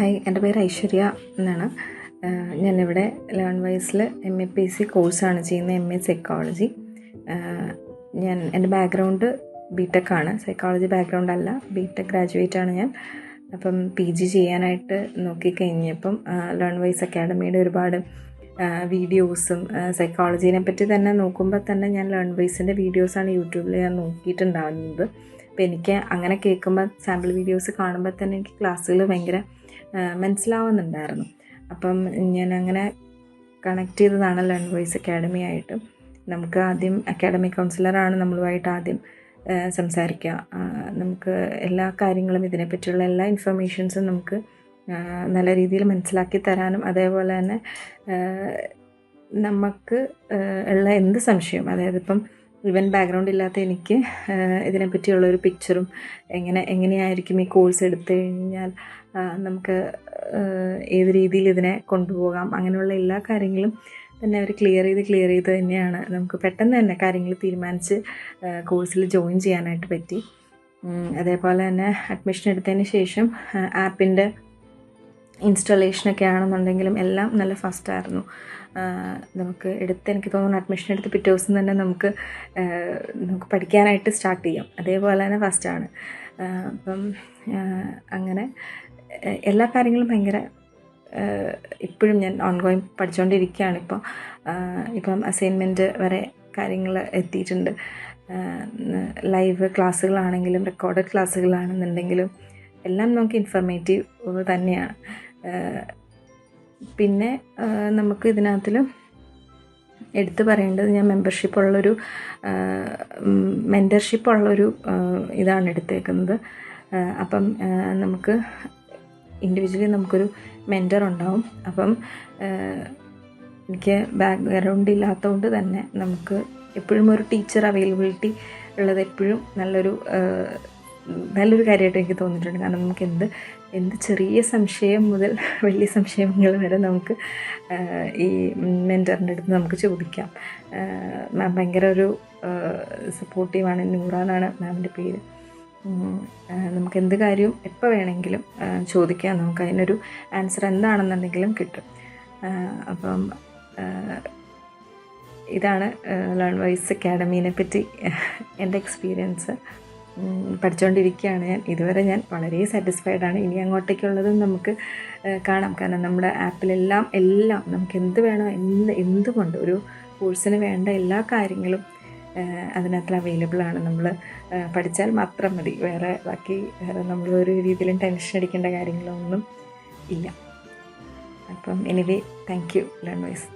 Hi എന്റെ പേര് ഐശ്വര്യ എന്നാണ്. ഞാനിവിടെ ലേൺ വൈസിൽ എം എ പി സി കോഴ്സാണ് ചെയ്യുന്നത് എം എ സൈക്കോളജി ഞാൻ എന്റെ ബാക്ക്ഗ്രൗണ്ട് ബി ടെക് ആണ്. സൈക്കോളജി ബാക്ക്ഗ്രൗണ്ട് അല്ല ബി ടെക് ഗ്രാജുവേറ്റ് ആണ് ഞാൻ. അപ്പം പി ജി ചെയ്യാനായിട്ട് നോക്കിക്കഴിഞ്ഞപ്പം ലേൺ വൈസ് അക്കാഡമിയുടെ ഒരുപാട് വീഡിയോസും സൈക്കോളജീനെ പറ്റി തന്നെ നോക്കുമ്പോൾ തന്നെ ഞാൻ ലേൺ വൈസിന്റെ വീഡിയോസാണ് യൂട്യൂബിൽ ഞാൻ നോക്കിയിട്ടുണ്ടാകുന്നത് അപ്പോൾ എനിക്ക് അങ്ങനെ കേൾക്കുമ്പോൾ സാമ്പിൾ വീഡിയോസ് കാണുമ്പോൾ തന്നെ എനിക്ക് ക്ലാസ്സുകൾ ഭയങ്കര മനസ്സിലാവുന്നുണ്ടായിരുന്നു. അപ്പം ഞാൻ അങ്ങനെ കണക്ട് ചെയ്തതാണ് ലേൺ വോയിസ് അക്കാഡമി ആയിട്ട്. നമുക്ക് ആദ്യം അക്കാഡമി കൗൺസിലറാണ് നമ്മളുമായിട്ട് ആദ്യം സംസാരിക്കുക. നമുക്ക് എല്ലാ കാര്യങ്ങളും ഇതിനെപ്പറ്റിയുള്ള എല്ലാ ഇൻഫർമേഷൻസും നമുക്ക് നല്ല രീതിയിൽ മനസ്സിലാക്കി തരാനും അതേപോലെ തന്നെ നമുക്ക് ഉള്ള എന്ത് സംശയം അതായത് ഇപ്പം ഇവൻ ബാക്ക്ഗ്രൗണ്ട് ഇല്ലാത്ത എനിക്ക് ഇതിനെപ്പറ്റിയുള്ള ഒരു പിക്ചറും എങ്ങനെ എങ്ങനെയായിരിക്കും ഈ കോഴ്സ് എടുത്തു കഴിഞ്ഞാൽ നമുക്ക് ഏത് രീതിയിൽ ഇതിനെ കൊണ്ടുപോകാം? അങ്ങനെയുള്ള എല്ലാ കാര്യങ്ങളും തന്നെ അവർ ക്ലിയർ ചെയ്ത് ക്ലിയർ ചെയ്ത് തന്നെയാണ് നമുക്ക് പെട്ടെന്ന് തന്നെ കാര്യങ്ങൾ തീരുമാനിച്ച് കോഴ്സിൽ ജോയിൻ ചെയ്യാനായിട്ട് പറ്റി. അതേപോലെ തന്നെ അഡ്മിഷൻ എടുത്തതിന് ശേഷം ആപ്പിന്റെ ഇൻസ്റ്റലേഷനൊക്കെ ആണെന്നുണ്ടെങ്കിലും എല്ലാം നല്ല ഫാസ്റ്റായിരുന്നു നമുക്ക് എടുത്ത് എനിക്ക് തോന്നുന്നു അഡ്മിഷൻ എടുത്ത് പിറ്റേ ദിവസം തന്നെ നമുക്ക് നമുക്ക് പഠിക്കാനായിട്ട് സ്റ്റാർട്ട് ചെയ്യാം. അതേപോലെ തന്നെ ഫസ്റ്റാണ് അപ്പം അങ്ങനെ എല്ലാ കാര്യങ്ങളും ഭയങ്കര ഇപ്പോഴും ഞാൻ ഓൺഗോയിങ് പഠിച്ചുകൊണ്ടിരിക്കുകയാണ് ഇപ്പോൾ ഇപ്പം അസൈൻമെന്റ് വരെ കാര്യങ്ങൾ എത്തിയിട്ടുണ്ട്. ലൈവ് ക്ലാസ്സുകളാണെങ്കിലും റെക്കോർഡഡ് ക്ലാസ്സുകളാണെന്നുണ്ടെങ്കിലും എല്ലാം നമുക്ക് ഇൻഫർമേറ്റീവ് തന്നെയാണ്. പിന്നെ നമുക്ക് ഇതിനകത്തിലും എടുത്തു പറയേണ്ടത് ഞാൻ മെമ്പർഷിപ്പ് ഉള്ളൊരു മെന്റർഷിപ്പ് ഉള്ളൊരു ഇതാണ് എടുത്തേക്കുന്നത്. അപ്പം നമുക്ക് ഇൻഡിവിജ്വലി നമുക്കൊരു മെന്റർ ഉണ്ടാവും. അപ്പം എനിക്ക് ബാക്ക്ഗ്രൗണ്ട് ഇല്ലാത്തതുകൊണ്ട് തന്നെ നമുക്ക് എപ്പോഴും ഒരു ടീച്ചർ അവൈലബിലിറ്റി ഉള്ളത് എപ്പോഴും നല്ലൊരു നല്ലൊരു കാര്യമായിട്ട് എനിക്ക് തോന്നിയിട്ടുണ്ട്. കാരണം നമുക്ക് എന്ത് എന്ത് ചെറിയ സംശയം മുതൽ വലിയ സംശയങ്ങൾ വരെ നമുക്ക് ഈ മെന്ററിന്റെ അടുത്ത് നമുക്ക് ചോദിക്കാം. മാം ഭയങ്കര ഒരു സപ്പോർട്ടീവാണ് നൂറ എന്നാണ് മാമിന്റെ പേര്. നമുക്ക് എന്ത് കാര്യവും എപ്പോൾ വേണമെങ്കിലും ചോദിക്കാം. നമുക്ക് അതിനൊരു ആൻസർ എന്താണെന്നുണ്ടെങ്കിലും കിട്ടും. അപ്പം ഇതാണ് ലേൺ വൈസ് അക്കാഡമീനെ പറ്റി എന്റെ എക്സ്പീരിയൻസ് പഠിച്ചുകൊണ്ടിരിക്കുകയാണ് ഞാൻ. ഇതുവരെ ഞാൻ വളരെ സാറ്റിസ്ഫൈഡ് ആണ്. ഇനി അങ്ങോട്ടേക്കുള്ളതും നമുക്ക് കാണാം. കാരണം നമ്മുടെ ആപ്പിലെല്ലാം എല്ലാം നമുക്ക് എന്ത് വേണോ എന്ത് എന്തുകൊണ്ട് ഒരു കോഴ്സിന് വേണ്ട എല്ലാ കാര്യങ്ങളും അതിനകത്ത് അവൈലബിൾ ആണ്. നമ്മൾ പഠിച്ചാൽ മാത്രം മതി. വേറെ ബാക്കി വേറെ നമ്മൾ ഒരു രീതിയിലും ടെൻഷൻ അടിക്കേണ്ട കാര്യങ്ങളൊന്നും ഇല്ല. അപ്പം anyway thank you learn wise